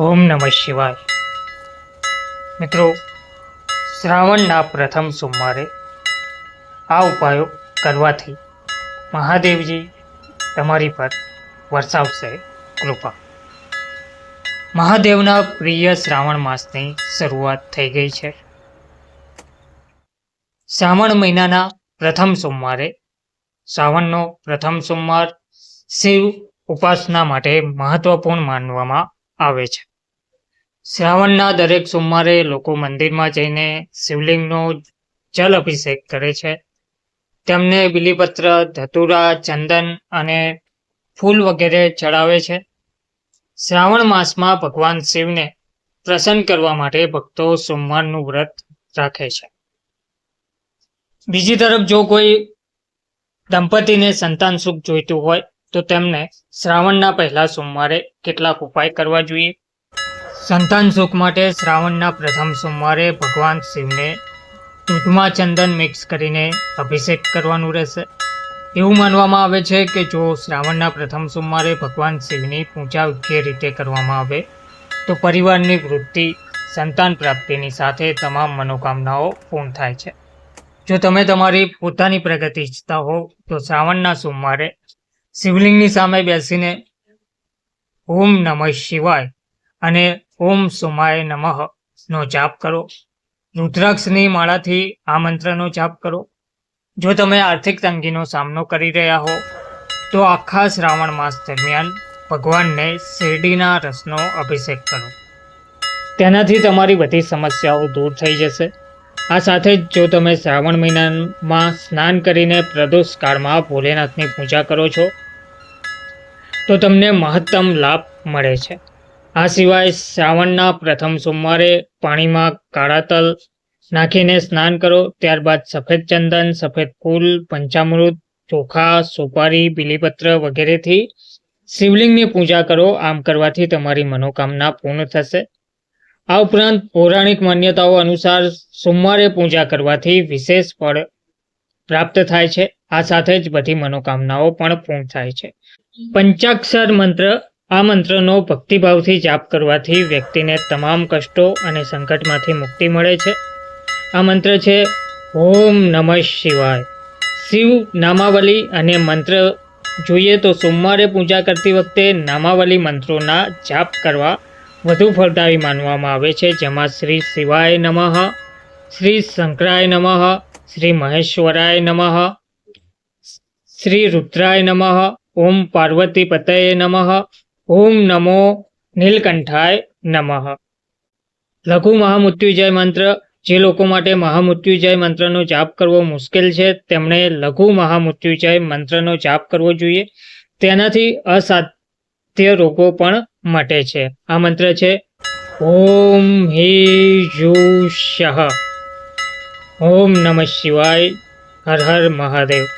ઓમ નમઃ શિવાય. મિત્રો, શ્રાવણના પ્રથમ સોમવારે આ ઉપાયો કરવાથી મહાદેવજી તમારી પર વરસાવશે કૃપા. મહાદેવના પ્રિય શ્રાવણ માસની શરૂઆત થઈ ગઈ છે. શ્રાવણ મહિનાના પ્રથમ સોમવારે શ્રાવણનો પ્રથમ સોમવાર શિવ ઉપાસના માટે મહત્વપૂર્ણ માનવામાં આવે છે. શ્રાવણના દરેક સોમવારે લોકો મંદિરમાં જઈને શિવલિંગનો જલ અભિષેક કરે છે. તેમને બિલીપત્ર, ધતુરા, ચંદન અને ફૂલ વગેરે ચડાવે છે. શ્રાવણ માસમાં ભગવાન શિવને પ્રસન્ન કરવા માટે ભક્તો સોમવારનું વ્રત રાખે છે. બીજી તરફ જો કોઈ દંપતીને સંતાન સુખ જોઈતું હોય તો તેમને શ્રાવણના પહેલા સોમવારે કેટલાક ઉપાય કરવા જોઈએ. સંતાન સુખ માટે શ્રાવણના પ્રથમ સોમવારે ભગવાન શિવને દૂધમાં ચંદન મિક્સ કરીને અભિષેક કરવાનું રહેશે. એવું માનવામાં આવે છે કે જો શ્રાવણના પ્રથમ સોમવારે ભગવાન શિવની પૂજા યોગ્ય રીતે કરવામાં આવે, તો પરિવારની વૃદ્ધિ સંતાન પ્રાપ્તિની સાથે તમામ મનોકામનાઓ પૂર્ણ થાય છે. જો તમે તમારી પોતાની પ્રગતિ ઈચ્છતા હો, તો શ્રાવણના સોમવારે શિવલિંગની સામે બેસીને ઓમ નમઃ શિવાય અને ઓમ સોમાય નમઃ નો જાપ કરો. રુદ્રાક્ષની માળાથી આ મંત્રનો જાપ કરો. જો તમે આર્થિક તંગીનો સામનો કરી રહ્યા હો, તો આખા શ્રાવણ માસ દરમિયાન ભગવાનને શેરડીના રસનો અભિષેક કરો. તેનાથી તમારી બધી સમસ્યાઓ દૂર થઈ જશે. આ સાથે જ જો તમે શ્રાવણ મહિનામાં સ્નાન કરીને પ્રદોષ કાળમાં ભોલેનાથની પૂજા કરો છો, તો તમને મહત્તમ લાભ મળે છે. આ સિવાય શ્રાવણના પ્રથમ સોમવારે પાણીમાં કાળા તલ નાખીને સ્નાન કરો, ત્યારબાદ સફેદ ચંદન, સફેદ ફૂલ, પંચામૃત, ચોખા, સોપારી, બીલીપત્ર વગેરેથી શિવલિંગની પૂજા કરો. આમ કરવાથી તમારી મનોકામના પૂર્ણ થશે. આ ઉપરાંત પૌરાણિક માન્યતાઓ અનુસાર સોમવારે પૂજા કરવાથી વિશેષ ફળ પ્રાપ્ત થાય છે. આ સાથે જ બધી મનોકામનાઓ પણ પૂર્ણ થાય છે. પંચાક્ષર મંત્ર આ મંત્રનો ભક્તિભાવથી જાપ કરવાથી વ્યક્તિને તમામ કષ્ટો અને સંકટમાંથી મુક્તિ મળે છે. આ મંત્ર છે, ઓમ નમઃ શિવાય શિવ નામાવલી અને મંત્ર જોઈએ તો સોમવારે પૂજા કરતી વખતે નામાવલી મંત્રોના જાપ કરવા વધુ ફળદાયી માનવામાં આવે છે. જેમાં શ્રી શિવાય નમઃ, શ્રી શંકરાય નમઃ, શ્રી મહેશ્વરાય નમઃ, શ્રી રુદ્રાય નમઃ, ઓમ પાર્વતી પતયે નમઃ ઓમ નમો નીલકંઠાય નમઃ લઘુ મહામૃત્યુજય મંત્ર જે લોકો માટે મહામૃત્યુજય મંત્રનો જાપ કરવો મુશ્કેલ છે તેમણે લઘુ મહામૃત્યુજય મંત્રનો જાપ કરવો જોઈએ તેનાથી અસાધ્ય રોગો પણ મટે છે આ મંત્ર છે ઓમ હિ જુષ ઓમ નમઃ શિવાય હર હર મહાદેવ